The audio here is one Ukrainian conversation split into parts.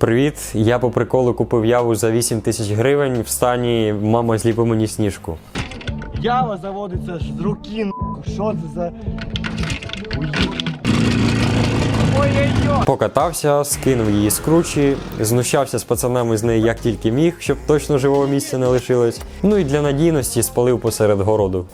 Привіт! Я по приколу купив яву за 8 тисяч гривень в стані мама зліпи мені сніжку. Ява заводиться ж з руки, нахуй. що це за. Ой-ой-ой! Покатався, скинув її з кручі, знущався з пацанами з неї як тільки міг, щоб точно живого місця не лишилось. Ну і для надійності спалив посеред городу.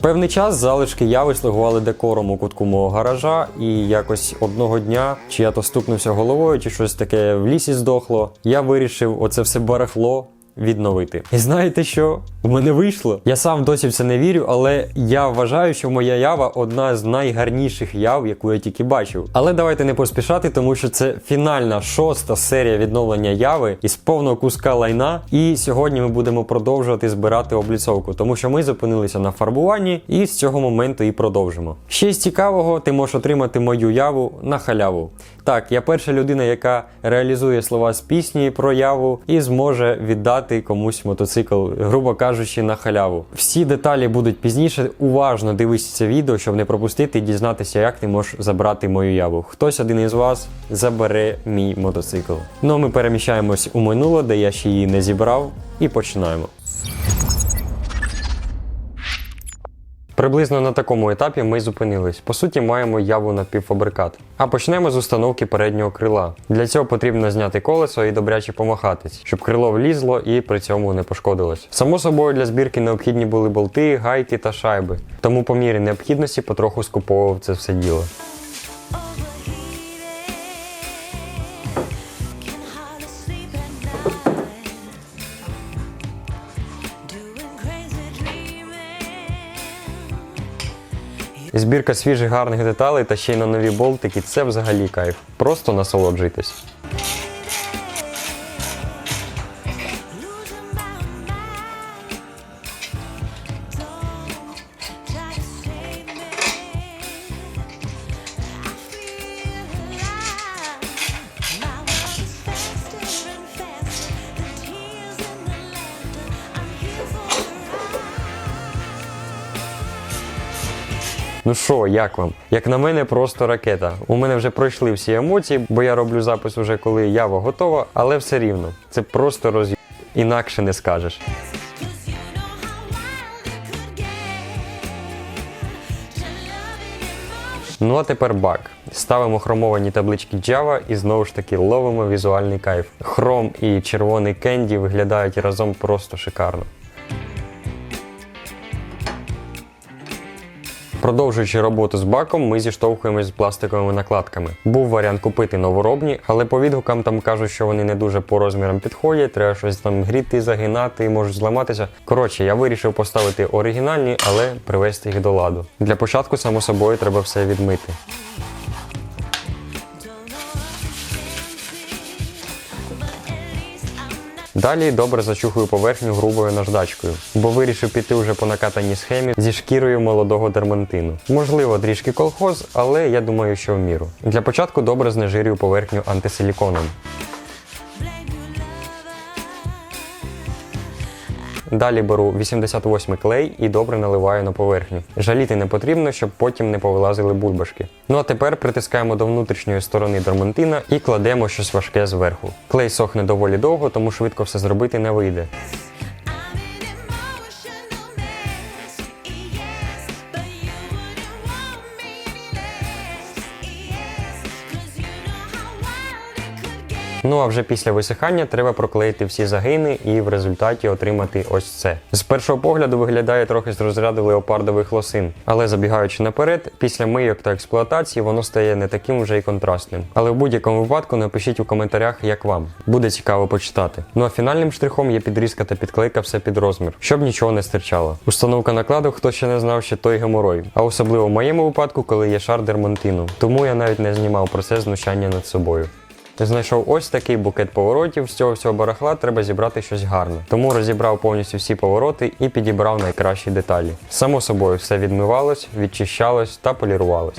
Певний час залишки яви слугували декором у кутку мого гаража, і якось одного дня, чи я то стукнувся головою, чи щось таке в лісі здохло, я вирішив оце все барахло відновити. І знаєте що? У мене вийшло. Я сам досі в це не вірю, але я вважаю, що моя ява одна з найгарніших яв, яку я тільки бачив. Але давайте не поспішати, тому що це фінальна шоста серія відновлення яви із повного куска лайна. І сьогодні ми будемо продовжувати збирати обліцовку, тому що ми зупинилися на фарбуванні і з цього моменту і продовжимо. Ще з цікавого, ти можеш отримати мою яву на халяву. Так, я перша людина, яка реалізує слова з пісні про яву і зможе віддати комусь мотоцикл, грубо кажучи, на халяву. Всі деталі будуть пізніше. Уважно дивись це відео, щоб не пропустити і дізнатися, як ти можеш забрати мою яву. Хтось один із вас забере мій мотоцикл. Ну а ми переміщаємось у минуле, де я ще її не зібрав, і починаємо. Приблизно на такому етапі ми зупинились. По суті, маємо яву на півфабрикат. А почнемо з установки переднього крила. Для цього потрібно зняти колесо і добряче помахатись, щоб крило влізло і при цьому не пошкодилось. Само собою для збірки необхідні були болти, гайки та шайби. Тому по мірі необхідності потроху скуповував це все діло. Збірка свіжих гарних деталей та ще й на нові болтики це взагалі кайф. Просто насолоджуйтесь. Ну що, як вам? Як на мене, просто ракета. У мене вже пройшли всі емоції, бо я роблю запис уже коли ява готова, але все рівно. Це просто роз'їб. Інакше не скажеш. Ну а тепер бак. Ставимо хромовані таблички Java і знову ж таки ловимо візуальний кайф. Хром і червоний кенді виглядають разом просто шикарно. Продовжуючи роботу з баком, ми зіштовхуємось з пластиковими накладками. Був варіант купити новоробні, але по відгукам там кажуть, що вони не дуже по розмірам підходять, треба щось там гріти, загинати, можуть зламатися. Коротше, я вирішив поставити оригінальні, але привести їх до ладу. Для початку, само собою, треба все відмити. Далі добре зачухую поверхню грубою наждачкою, бо вирішив піти вже по накатаній схемі зі шкірою молодого дермантину. Можливо, трішки колхоз, але я думаю, що в міру. Для початку добре знежирюю поверхню антисиліконом. Далі беру 88 клей і добре наливаю на поверхню. Жаліти не потрібно, щоб потім не повилазили бульбашки. Ну а тепер притискаємо до внутрішньої сторони дермантина і кладемо щось важке зверху. Клей сохне доволі довго, тому швидко все зробити не вийде. Ну а вже після висихання треба проклеїти всі загини і в результаті отримати ось це. З першого погляду виглядає трохи з розряду леопардових лосин, але забігаючи наперед, після мийок та експлуатації воно стає не таким вже й контрастним. Але в будь-якому випадку напишіть у коментарях, як вам. Буде цікаво почитати. Ну а фінальним штрихом є підрізка та підклейка все під розмір, щоб нічого не стирчало. Установка накладок, хто ще не знав, ще той геморой. А особливо в моєму випадку, коли є шар дермантину. Тому я навіть не знімав процес знущання над собою. Знайшов ось такий букет поворотів. З цього всього барахла треба зібрати щось гарне. Тому розібрав повністю всі повороти і підібрав найкращі деталі. Само собою все відмивалось, відчищалось та полірувалось.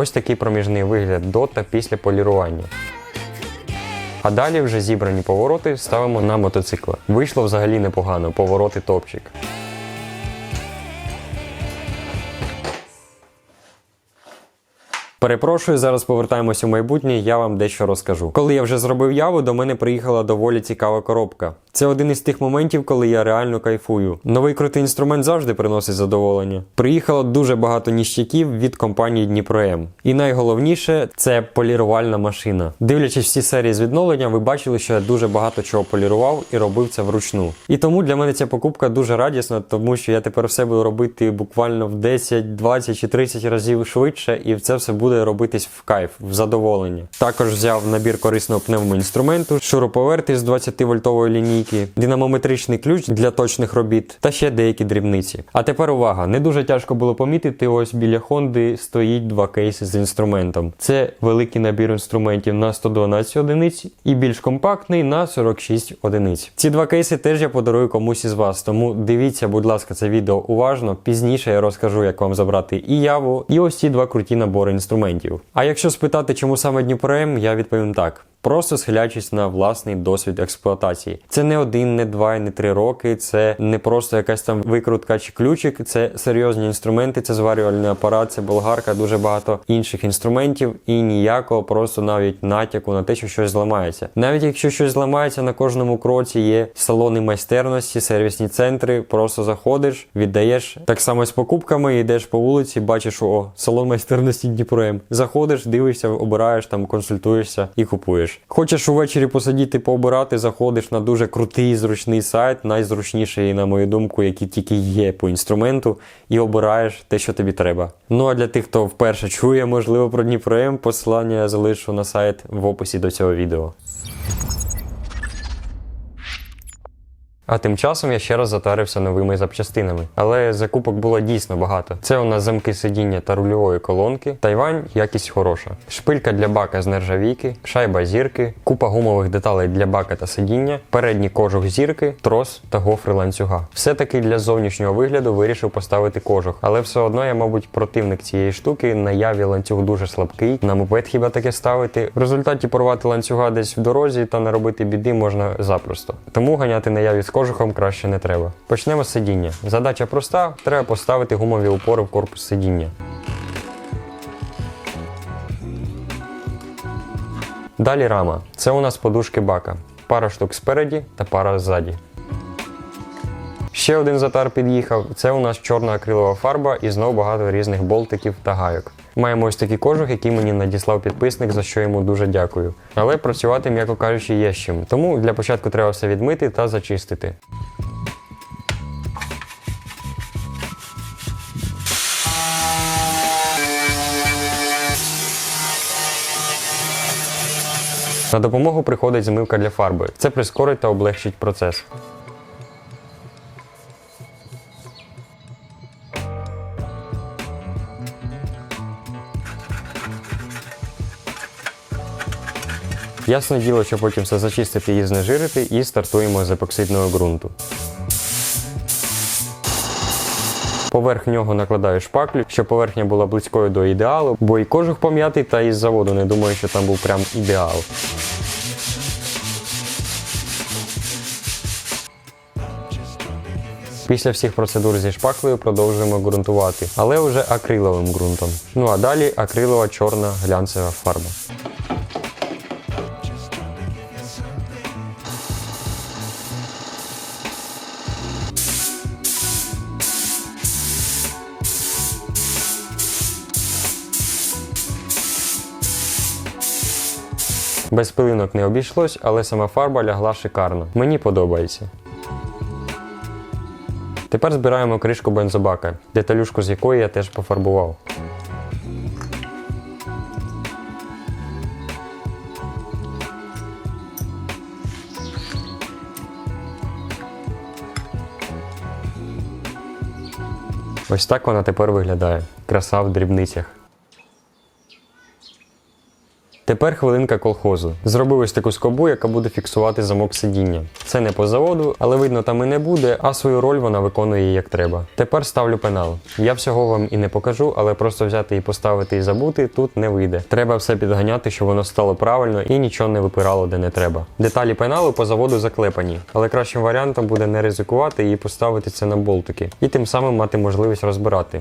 Ось такий проміжний вигляд до та після полірування. А далі вже зібрані повороти ставимо на мотоцикла. Вийшло взагалі непогано, повороти топчик. Перепрошую, зараз повертаємось у майбутнє, я вам дещо розкажу. Коли я вже зробив яву, до мене приїхала доволі цікава коробка. Це один із тих моментів, коли я реально кайфую. Новий крутий інструмент завжди приносить задоволення. Приїхало дуже багато ніщаків від компанії Дніпром. І найголовніше це полірувальна машина. Дивлячись всі серії з відновлення, ви бачили, що я дуже багато чого полірував і робив це вручну. І тому для мене ця покупка дуже радісна, тому що я тепер все буду робити буквально в 10, 20 чи 30 разів швидше, і це все буде робитись в кайф, в задоволення. Також взяв набір корисного пневмоінструменту, шуруповерт із 20 вольтової лінійки, динамометричний ключ для точних робіт та ще деякі дрібниці. А тепер увага! Не дуже тяжко було помітити. Ось біля Хонди стоїть два кейси з інструментом. Це великий набір інструментів на 112 одиниць і більш компактний на 46 одиниць. Ці два кейси теж я подарую комусь із вас, тому дивіться, будь ласка, це відео уважно. Пізніше я розкажу, як вам забрати і яву, і ось ці два круті набори інструментів. А якщо спитати, чому саме Дніпром, я відповім так. Просто схиляючись на власний досвід експлуатації. Це не один, не два, не три роки. Це не просто якась там викрутка чи ключик. Це серйозні інструменти, це зварювальний апарат, це болгарка, дуже багато інших інструментів і ніякого просто навіть натяку на те, що щось зламається. Навіть якщо щось зламається на кожному кроці, є салони майстерності, сервісні центри. Просто заходиш, віддаєш так само з покупками, йдеш по вулиці, бачиш, о, салон майстерності Дніпром. Заходиш, дивишся, обираєш там, консультуєшся і купуєш. Хочеш увечері посидіти, пообирати, заходиш на дуже крутий зручний сайт, найзручніший, на мою думку, який тільки є по інструменту, і обираєш те, що тобі треба. Ну а для тих, хто вперше чує, можливо, про Дніпром, посилання я залишу на сайт в описі до цього відео. А тим часом я ще раз затарився новими запчастинами. Але закупок було дійсно багато. Це у нас замки сидіння та рульової колонки. Тайвань якість хороша. Шпилька для бака з нержавійки, шайба зірки, купа гумових деталей для бака та сидіння, передній кожух зірки, трос та гофри ланцюга. Все таки для зовнішнього вигляду вирішив поставити кожух, але все одно я, мабуть, противник цієї штуки. Наяві ланцюг дуже слабкий. На мопед хіба таке ставити. В результаті порвати ланцюга десь в дорозі та наробити біди можна запросто. Тому ганяти наяві з кожухом краще не треба. Почнемо з сидіння. Задача проста: треба поставити гумові упори в корпус сидіння. Далі рама. Це у нас подушки бака. Пара штук спереді та пара ззаді. Ще один затар під'їхав. Це у нас чорна акрилова фарба і знову багато різних болтиків та гайок. Маємо ось такий кожух, який мені надіслав підписник, за що йому дуже дякую. Але працювати, м'яко кажучи, є з чим. Тому для початку треба все відмити та зачистити. На допомогу приходить змивка для фарби. Це прискорить та облегчить процес. Ясне діло, що потім все зачистити і знежирити, і стартуємо з епоксидного ґрунту. Поверх нього накладаю шпаклю, щоб поверхня була близькою до ідеалу, бо і кожух пом'ятий, та із заводу не думаю, що там був прям ідеал. Після всіх процедур зі шпаклею продовжуємо ґрунтувати, але вже акриловим ґрунтом. Ну а далі акрилова чорна глянцева фарба. Без пилинок не обійшлось, але сама фарба лягла шикарно. Мені подобається. Тепер збираємо кришку бензобака, деталюшку з якої я теж пофарбував. Ось так вона тепер виглядає. Краса в дрібницях. Тепер хвилинка колхозу. Зробив ось таку скобу, яка буде фіксувати замок сидіння. Це не по заводу, але видно там і не буде, а свою роль вона виконує як треба. Тепер ставлю пенал. Я всього вам і не покажу, але просто взяти і поставити і забути тут не вийде. Треба все підганяти, щоб воно стало правильно і нічого не випирало де не треба. Деталі пеналу по заводу заклепані, але кращим варіантом буде не ризикувати і поставити це на болтики, і тим самим мати можливість розбирати.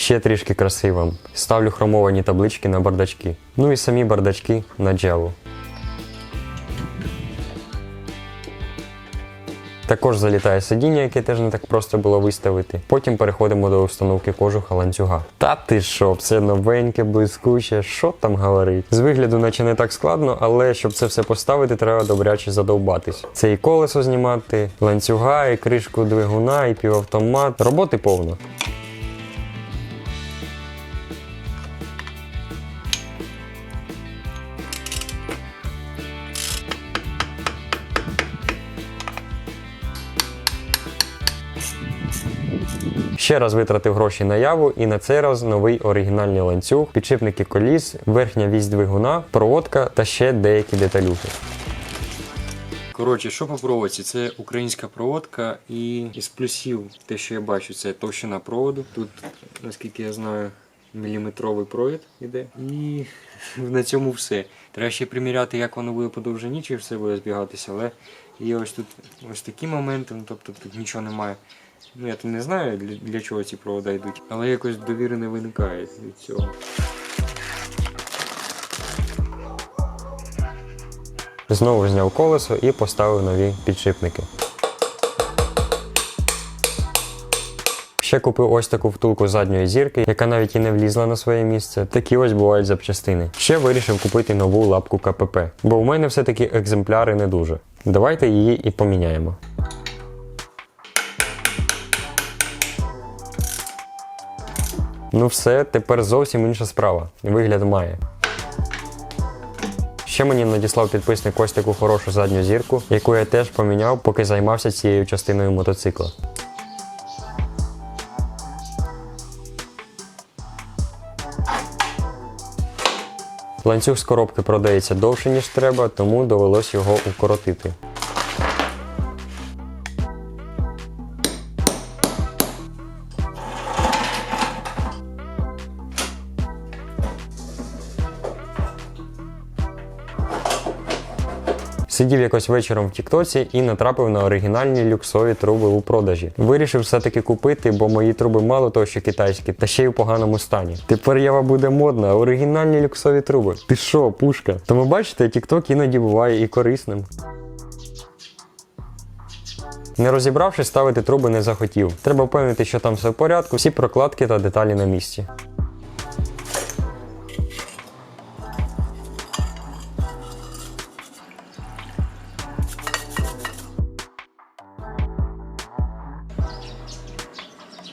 Ще трішки краси вам. Ставлю хромовані таблички на бардачки. Ну і самі бардачки на джаву. Також залітає сидіння, яке теж не так просто було виставити. Потім переходимо до установки кожуха ланцюга. Та ти що, все новеньке, блискуче, що там говорить? З вигляду, наче не так складно, але щоб це все поставити, треба добряче задовбатись. Це і колесо знімати, ланцюга, і кришку двигуна, і півавтомат. Роботи повно. Ще раз витратив гроші на яву, і на цей раз новий оригінальний ланцюг, підшипники коліс, верхня вісь двигуна, проводка та ще деякі деталюхи. Коротше, що по проводці? Це українська проводка, і із плюсів, те, що я бачу, це товщина проводу. Тут, наскільки я знаю, міліметровий провід іде. І на цьому все. Треба ще приміряти, як воно буде по довжині, чи все буде збігатися, але є ось тут ось такі моменти, ну, тобто тут нічого немає. Ну, я тут не знаю, для, для чого ці провода йдуть, але якось довіри не виникає від цього. Знову зняв колесо і поставив нові підшипники. Ще купив ось таку втулку задньої зірки, яка навіть і не влізла на своє місце. Такі ось бувають запчастини. Ще вирішив купити нову лапку КПП, бо в мене все-таки екземпляри не дуже. Давайте її і поміняємо. Ну все, тепер зовсім інша справа. Вигляд має. Ще мені надіслав підписник ось таку хорошу задню зірку, яку я теж поміняв, поки займався цією частиною мотоцикла. Ланцюг з коробки продається довше, ніж треба, тому довелось його укоротити. Сидів якось вечором в Тіктоці і натрапив на оригінальні люксові труби у продажі. Вирішив все-таки купити, бо мої труби мало того, що китайські, та ще й у поганому стані. Тепер ява буде модна, оригінальні люксові труби. Ти що, пушка? Тому бачите, Тікток іноді буває і корисним. Не розібравшись, ставити труби не захотів. Треба впевнити, що там все в порядку, всі прокладки та деталі на місці.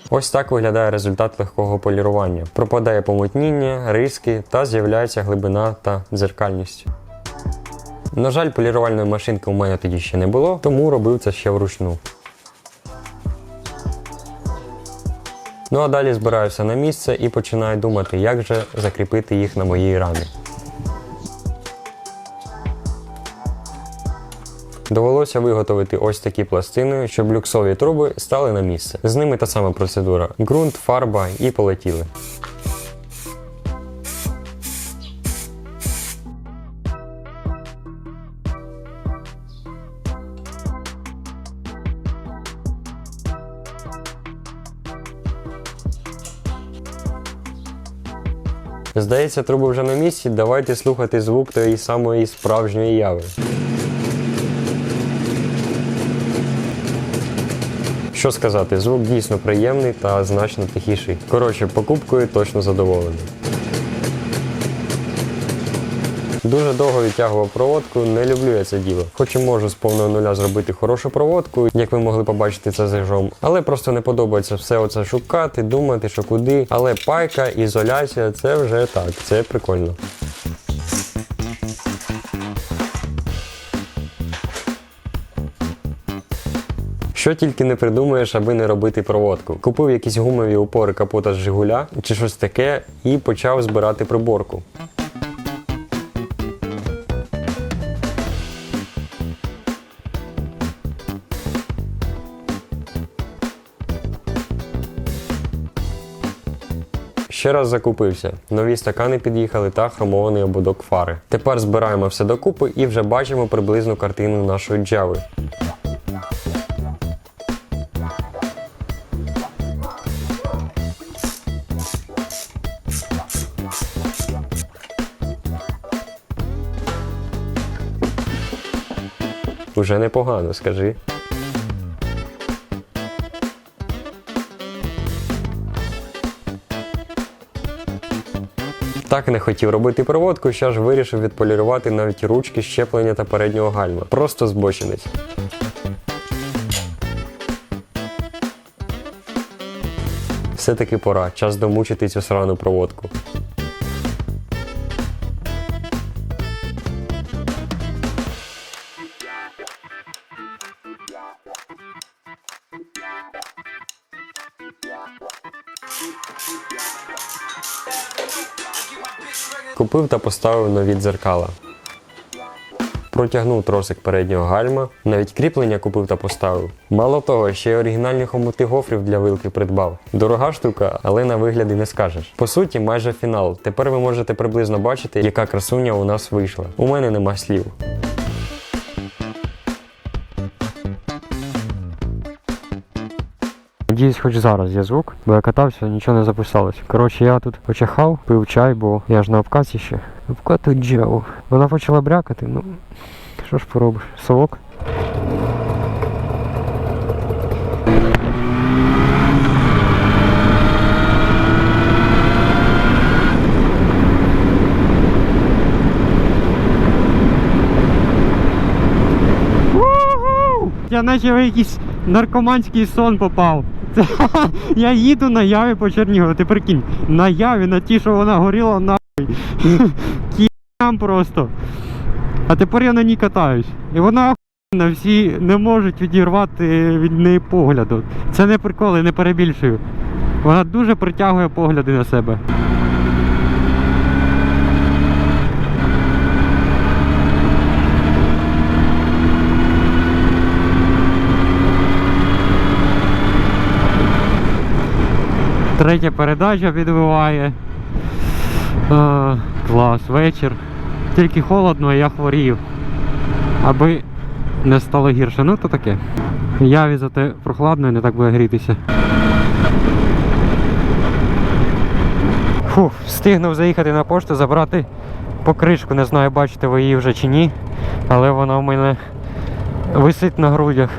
Ось так виглядає результат легкого полірування. Пропадає помутніння, риски та з'являється глибина та дзеркальність. На жаль, полірувальної машинки у мене тоді ще не було, тому робив це ще вручну. Ну а далі збираюся на місце і починаю думати, як же закріпити їх на моїй рамі. Довелося виготовити ось такі пластини, щоб люксові труби стали на місце. З ними та сама процедура: ґрунт, фарба і полетіли. Здається, труби вже на місці. Давайте слухати звук тієї самої справжньої яви. Що сказати, звук дійсно приємний та значно тихіший. Коротше, покупкою точно задоволений. Дуже довго відтягував проводку, не люблю я це діло. Хоч і можу з повного нуля зробити хорошу проводку, як ви могли побачити це за жом, але просто не подобається все оце шукати, думати, що куди. Але пайка, ізоляція це вже так, це прикольно. Що тільки не придумаєш, аби не робити проводку. Купив якісь гумові опори капота з Жигуля чи щось таке і почав збирати приборку. Ще раз закупився. Нові стакани під'їхали та хромований ободок фари. Тепер збираємо все докупи і вже бачимо приблизну картину нашої джави. Уже непогано, скажи. Так не хотів робити проводку, що ж вирішив відполірувати навіть ручки щеплення та переднього гальма. Просто збочинець. Все-таки пора, час домучити цю срану проводку. Купив та поставив нові дзеркала. Протягнув тросик переднього гальма, навіть кріплення купив та поставив. Мало того, ще й оригінальні хомути гофрів для вилки придбав. Дорога штука, але на вигляди не скажеш. По суті, майже фінал. Тепер ви можете приблизно бачити, яка красуня у нас вийшла. У мене нема слів. Надіюсь, хоч зараз є звук, бо я катався, нічого не записалось. Коротше, я тут почахав, пив чай, бо я ж на обкаті ще. Обкату джаву. Вона почала брякати, ну що ж поробиш? Совок. Я наче в якийсь наркоманський сон попав. Я їду на яві по Чернігову, ти прикинь, на яві, на ті, що вона горіла нахуй. Кіям просто. А тепер я на ній катаюсь. І вона охуєнна, всі не можуть відірвати від неї погляду. Це не приколи, не перебільшую. Вона дуже притягує погляди на себе. Третя передача підбиває. А, клас, вечір. Тільки холодно, я хворів. Аби не стало гірше. Ну то таке. Яві зате прохладно і не так буде грітися. Фух, встигнув заїхати на пошту, забрати покришку. Не знаю, бачите ви її вже чи ні. Але вона у мене висить на грудях.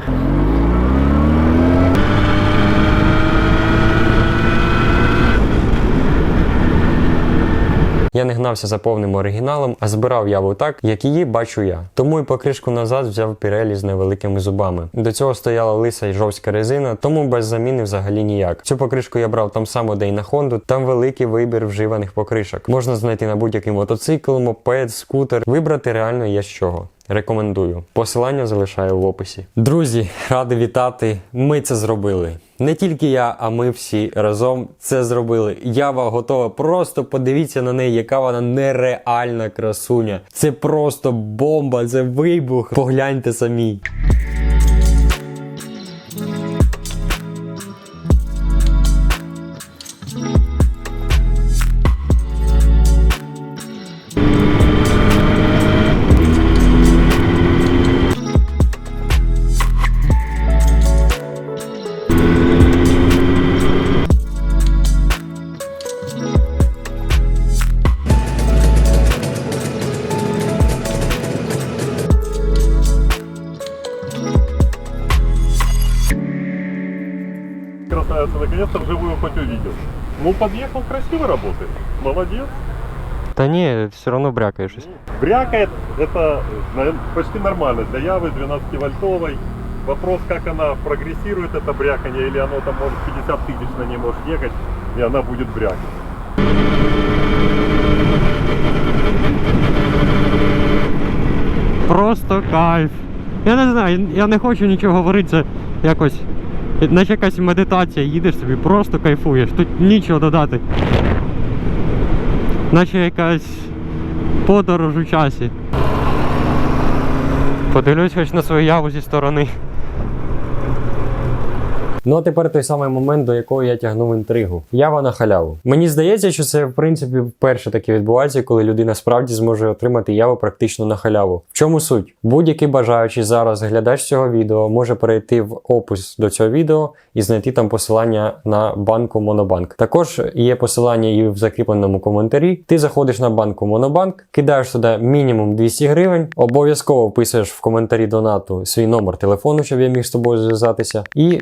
Я не гнався за повним оригіналом, а збирав яву так, як її бачу я. Тому і покришку назад взяв пірелі з невеликими зубами. До цього стояла лиса й жовська резина, тому без заміни взагалі ніяк. Цю покришку я брав там само, де й на Хонду. Там великий вибір вживаних покришок. Можна знайти на будь-який мотоцикл, мопед, скутер. Вибрати реально є з чого. Рекомендую. Посилання залишаю в описі. Друзі, радий вітати. Ми це зробили. Не тільки я, а ми всі разом це зробили. Ява готова. Просто подивіться на неї, яка вона нереальна красуня. Це просто бомба, це вибух. Погляньте самі. наконец-то вживую хоть увидел. Ну, подъехал, красиво работает. Молодец. Та ні, все одно брякає щось. Брякает, это наверно, почти нормально. Для Явы 12-вольтовой. Вопрос, как она прогрессирует, это бряканье, или оно там может 50 тысяч на ней может ехать, и она будет брякать. Просто кайф. Я не знаю, я не хочу нічого говорити, це якось. Наче якась медитація, їдеш собі, просто кайфуєш. Тут нічого додати. Наче якась подорож у часі. Подивлюсь хоч на свою яву зі сторони. Ну а тепер той самий момент, до якого я тягнув інтригу. Ява на халяву. Мені здається, що це в принципі вперше таке відбувається, коли людина справді зможе отримати яву практично на халяву. В чому суть? Будь-який бажаючий зараз глядач цього відео може перейти в опис до цього відео і знайти там посилання на банку Монобанк. Також є посилання і в закріпленому коментарі. Ти заходиш на банку Монобанк, кидаєш туди мінімум 200 гривень, обов'язково вписуєш в коментарі донату свій номер телефону, щоб я міг з тобою зв'язатися. І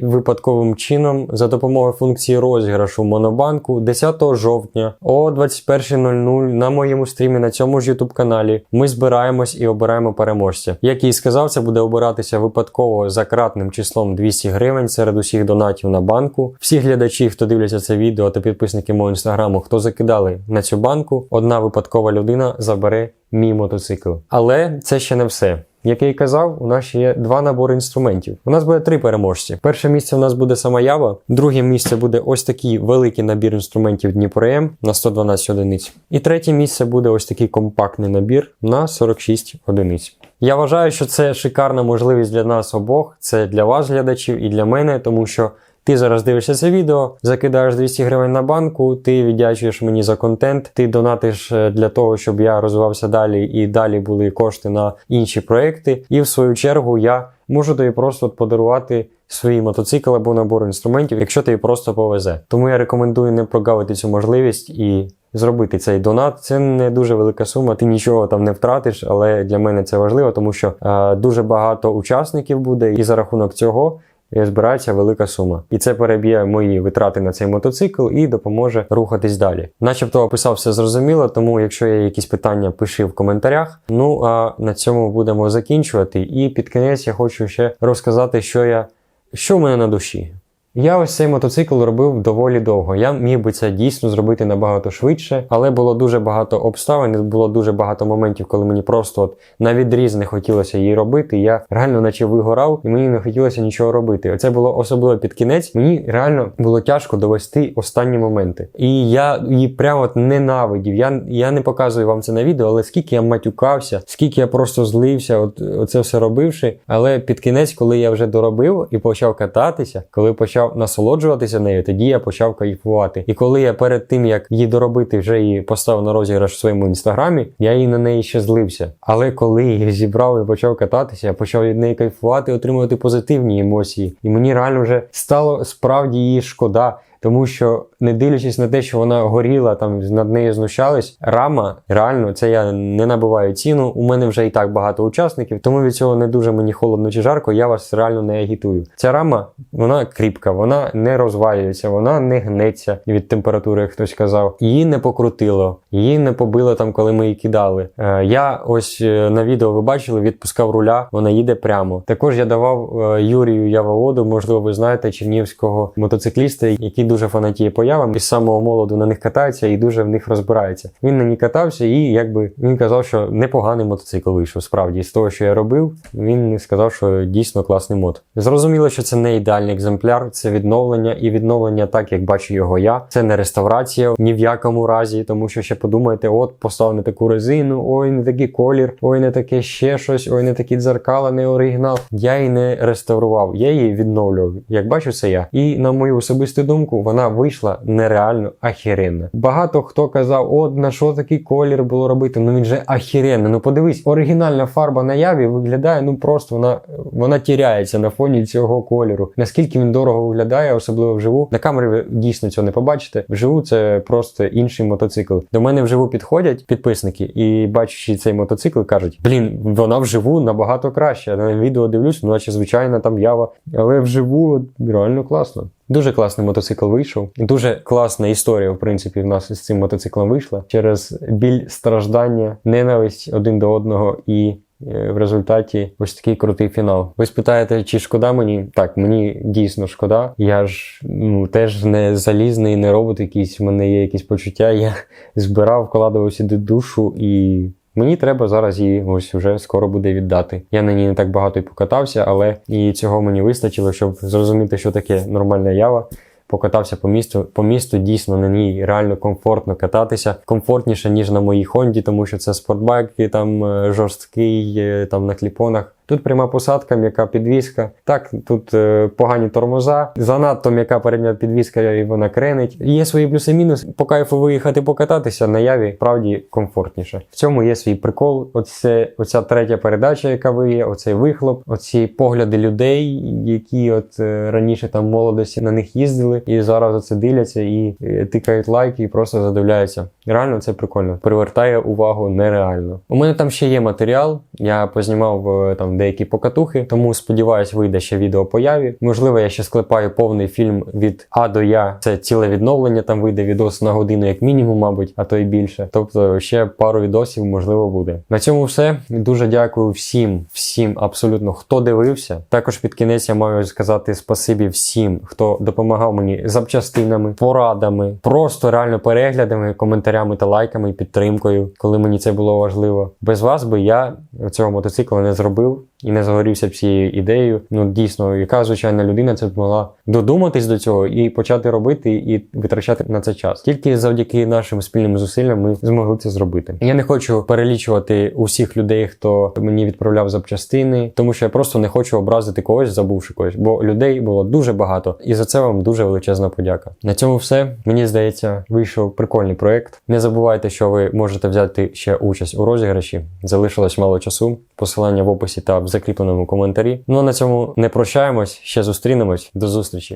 випадковим чином за допомогою функції розіграшу Монобанку 10 жовтня о 21.00 на моєму стрімі на цьому ж YouTube каналі ми збираємось і обираємо переможця. Як і сказав, це буде обиратися випадково за кратним числом 200 гривень серед усіх донатів на банку. Всі глядачі, хто дивляться це відео та підписники мого інстаграму, хто закидали на цю банку, одна випадкова людина забере мій мотоцикл. Але це ще не все. Як я і казав, у нас є два набори інструментів. У нас буде три переможці. Перше місце у нас буде сама ява, друге місце буде ось такий великий набір інструментів Дніпро М на 112 одиниць. І третє місце буде ось такий компактний набір на 46 одиниць. Я вважаю, що це шикарна можливість для нас обох, це для вас, глядачів, і для мене, тому що ти зараз дивишся це відео, закидаєш 200 гривень на банку, ти віддячуєш мені за контент, ти донатиш е, для того, щоб я розвивався далі і далі були кошти на інші проекти. І в свою чергу я можу тобі просто подарувати свій мотоцикл або набор інструментів, якщо тобі просто повезе. Тому я рекомендую не прогавити цю можливість і. Зробити цей донат це не дуже велика сума. Ти нічого там не втратиш, але для мене це важливо, тому що е, дуже багато учасників буде, і за рахунок цього збирається велика сума. І це переб'є мої витрати на цей мотоцикл і допоможе рухатись далі. Начебто описав все зрозуміло, тому якщо є якісь питання, пиши в коментарях. Ну а на цьому будемо закінчувати. І під кінець я хочу ще розказати, що я що в мене на душі. Я ось цей мотоцикл робив доволі довго. Я міг би це дійсно зробити набагато швидше, але було дуже багато обставин, було дуже багато моментів, коли мені просто от на відріз не хотілося її робити. Я реально наче вигорав, і мені не хотілося нічого робити. Оце було особливо під кінець. Мені реально було тяжко довести останні моменти. І я її прямо от ненавидів. Я, я не показую вам це на відео, але скільки я матюкався, скільки я просто злився, от оце все робивши. Але під кінець, коли я вже доробив і почав кататися, коли почав насолоджуватися нею, тоді я почав кайфувати. І коли я перед тим як її доробити, вже її поставив на розіграш в своєму інстаграмі, я її на неї ще злився. Але коли її зібрав і почав кататися, я почав від неї кайфувати, отримувати позитивні емоції. І мені реально вже стало справді її шкода. Тому що, не дивлячись на те, що вона горіла, там над нею знущались, рама реально це я не набиваю ціну. У мене вже і так багато учасників, тому від цього не дуже мені холодно чи жарко. Я вас реально не агітую. Ця рама вона кріпка, вона не розвалюється, вона не гнеться від температури, як хтось казав. Її не покрутило, її не побило там, коли ми її кидали. Е, я ось е, на відео ви бачили, відпускав руля, вона їде прямо. Також я давав е, Юрію Явоводу, можливо, ви знаєте, чернівського мотоцикліста, який дуже фанатіє появам і з самого молоду на них катається і дуже в них розбирається. Він на ній катався, і якби він казав, що непоганий мотоцикл вийшов. Справді з того, що я робив, він сказав, що дійсно класний мод. Зрозуміло, що це не ідеальний екземпляр, це відновлення і відновлення, так як бачу його я. Це не реставрація ні в якому разі, тому що ще подумаєте, от постав не таку резину, ой, не такий колір, ой, не таке ще щось, ой, не такі дзеркала, не оригінал. Я її не реставрував, я її відновлював. Як бачу, це я. І на мою особисту думку, вона вийшла нереально ахіренна. Багато хто казав, от на що такий колір було робити. Ну він же ахіренний. Ну подивись, оригінальна фарба на яві виглядає, ну просто вона, вона тіряється на фоні цього кольору. Наскільки він дорого виглядає, особливо вживу. На камері ви дійсно цього не побачите. Вживу це просто інший мотоцикл. До мене вживу підходять підписники і бачачи цей мотоцикл, кажуть: блін, вона вживу набагато краще. На відео дивлюсь, ну наче звичайна там ява, але вживу реально класно. Дуже класний мотоцикл вийшов. Дуже класна історія, в принципі, в нас з цим мотоциклом вийшла через біль, страждання, ненависть один до одного і. е, В результаті ось такий крутий фінал. Ви спитаєте, чи шкода мені? Так, мені дійсно шкода. Я ж ну теж не залізний, не робот якийсь. У мене є якісь почуття. Я збирав, вкладував сюди душу і. Мені треба зараз її ось вже скоро буде віддати. Я на ній не так багато і покатався, але і цього мені вистачило, щоб зрозуміти, що таке нормальна ява. Покатався по місту. По місту дійсно на ній реально комфортно кататися. Комфортніше, ніж на моїй Хонді, тому що це спортбайк, там е, жорсткий, е, там на кліпонах. Тут пряма посадка, м'яка підвіска. Так, тут е, погані тормоза, занадто м'яка передня підвіска і вона кренить. Є свої плюси мінуси. По кайфу виїхати покататися на яві, правді комфортніше. В цьому є свій прикол. Оце, оця третя передача, яка виє, оцей вихлоп, оці погляди людей, які от е, раніше там молодості на них їздили, і зараз оце дивляться і е, тикають лайки, і просто задивляються. Реально це прикольно. Привертає увагу нереально. У мене там ще є матеріал. Я познімав е, там деякі покатухи, тому сподіваюсь, вийде ще відео по яві. Можливо, я ще склепаю повний фільм від А до Я. Це ціле відновлення. Там вийде відос на годину, як мінімум, мабуть, а то й більше. Тобто ще пару відосів можливо буде. На цьому все. Дуже дякую всім, всім, абсолютно хто дивився. Також під кінець я маю сказати спасибі всім, хто допомагав мені запчастинами, порадами, просто реально переглядами, коментарями та лайками підтримкою, коли мені це було важливо. Без вас би я цього мотоцикла не зробив і не загорівся б цією ідеєю. Ну дійсно, яка звичайна людина це б могла додуматись до цього і почати робити і витрачати на це час. Тільки завдяки нашим спільним зусиллям ми змогли це зробити. Я не хочу перелічувати усіх людей, хто мені відправляв запчастини, тому що я просто не хочу образити когось, забувши когось, бо людей було дуже багато, і за це вам дуже величезна подяка. На цьому все. Мені здається, вийшов прикольний проект. Не забувайте, що ви можете взяти ще участь у розіграші. Залишилось мало часу. Посилання в описі та в закріпленому коментарі. Ну а на цьому не прощаємось, ще зустрінемось. До зустрічі.